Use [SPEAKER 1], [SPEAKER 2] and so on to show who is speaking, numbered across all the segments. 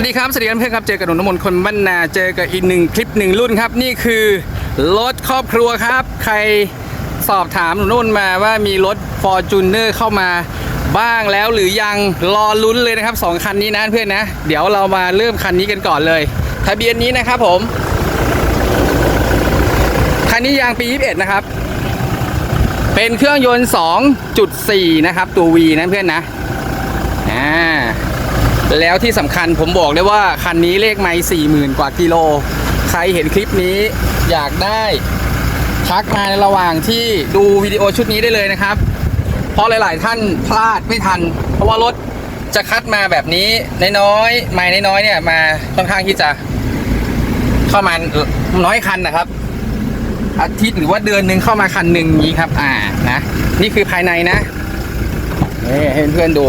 [SPEAKER 1] สวัสดีครับสวัสดีครับเพื่อนครับเจอกับหนุ่มน้ำมนต์คนบ้านนาเจอกับอีกหนึ่งคลิปหนึ่งรุ่นครับนี่คือรถครอบครัวครับ ใครสอบถามหนุ่มน้ำมนต์มาว่ามีรถ f o r t u n e r เข้ามาบ้างแล้วหรือยังรอลุ้นเลยนะครับสองคันนี้นะเพื่อนนะ เดี๋ยวเรามาเริ่มคันนี้กันก่อนเลย ทะเบียนนี้นะครับผมคันนี้ยางปี 21 นะครับ เป็นเครื่องยนต์ 2.4 นะครับ ตัว V นะเพื่อนนะอ่า แล้วที่สำคัญผมบอกได้ว่าคันนี้เลขไม่สี่หมื่นกว่ากิโล ใครเห็นคลิปนี้อยากได้ทักมาในระหว่างที่ดูวิดีโอชุดนี้ได้เลยนะครับ เพราะหลาย ๆ ท่านพลาดไม่ทัน เพราะว่ารถจะคัดมาแบบนี้น้อยๆไม่น้อยๆเนี่ยมาค่อนข้างที่จะ เข้ามาน้อยคันนะครับ อาทิตย์หรือว่าเดือนหนึ่งเข้ามาคันหนึ่งนี้ครับ อ่านะนี่คือภายในนะนี่ให้เพื่อนดู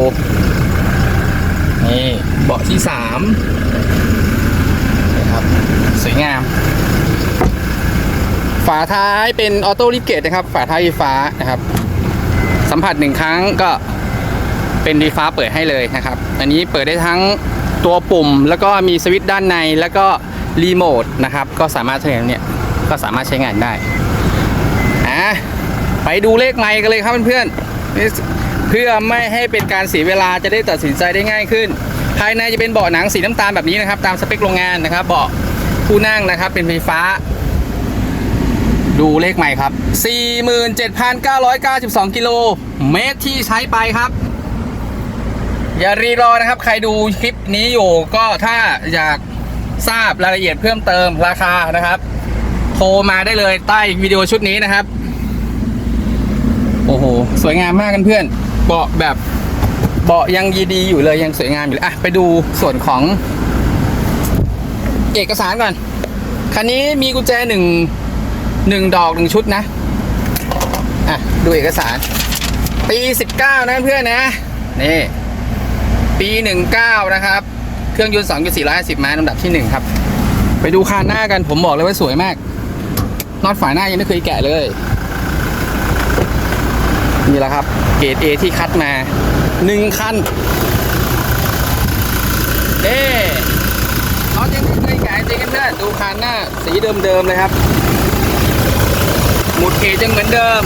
[SPEAKER 1] นี่เบาะที่สามนะครับสวยงาม ฝาท้ายเป็นออโต้ลิฟเกตนะครับ ฝาท้ายไฟฟ้านะครับ สัมผัสหนึ่งครั้งก็เป็นดีฟ้าเปิดให้เลยนะครับ อันนี้เปิดได้ทั้งตัวปุ่มแล้วก็มีสวิตช์ด้านในแล้วก็รีโมทนะครับ ก็สามารถใช้งานเนี่ยก็สามารถใช้งานได้อะไปดูเลขไมค์กันเลยครับเพื่อนๆ เพื่อไม่ให้เป็นการเสียเวลาจะได้ตัดสินใจได้ง่ายขึ้น ภายในจะเป็นเบาะหนังสีน้ำตาลแบบนี้นะครับ ตามสเปคโรงงานนะครับ เบาะผู้นั่งนะครับ เป็นไฟฟ้า ดูเลขใหม่ครับ 47,992 กิโลเมตรที่ใช้ไปครับ อย่ารีรอนะครับ ใครดูคลิปนี้อยู่ก็ถ้าอยากทราบรายละเอียดเพิ่มเติมราคานะครับ โทรมาได้เลยใต้วิดีโอชุดนี้นะครับ โอ้โห สวยงามมากกันเพื่อน เบาะแบบเบาะยังดีๆอยู่เลยยังสวยงามอยู่เลยอะไปดูส่วนของ เอกสารก่อน คันนี้มีกุญแจหนึ่งหนึ่งดอกหนึ่งชุดนะอะดูเอกสาร ปี19นะเพื่อนนะ นี่ ปี19นะครับ เครื่องยนต์2.450ม้าลำดับที่1ครับ ไปดูคานหน้ากันผมบอกเลยว่าสวยมากน็อตฝาหน้ายังไม่เคยแกะเลย นี่แหละครับ เกรด A ที่คัดมาหนึ่งคันเอ๊น็อตยังไม่เคยแกะจริงกันเพื่อนดูคานหน้า สีเดิมๆเลยครับ หมุดเขตยังเหมือนเดิม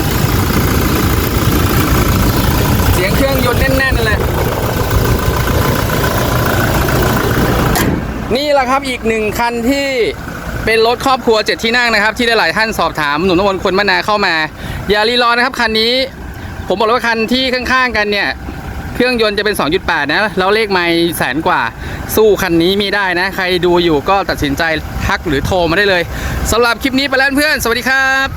[SPEAKER 1] เสียงเครื่องยนต์แน่นๆเลยนี่แหละครับอีกหนึ่งคันที่เป็นรถครอบครัวเจ็ดที่นั่งนะครับ ที่ได้หลายท่านสอบถามหนุ่มนวลคนมนาเข้ามา อย่ารีรอนะครับคันนี้ ผมบอกเลยว่าคันที่ข้างๆกันเนี่ยเครื่องยนต์จะเป็น 2.8 นะ แล้วเลขไม่แสนกว่า สู้คันนี้มีได้นะ ใครดูอยู่ก็ตัดสินใจทักหรือโทรมาได้เลยสำหรับคลิปนี้ไปแล้วเพื่อน สวัสดีครับ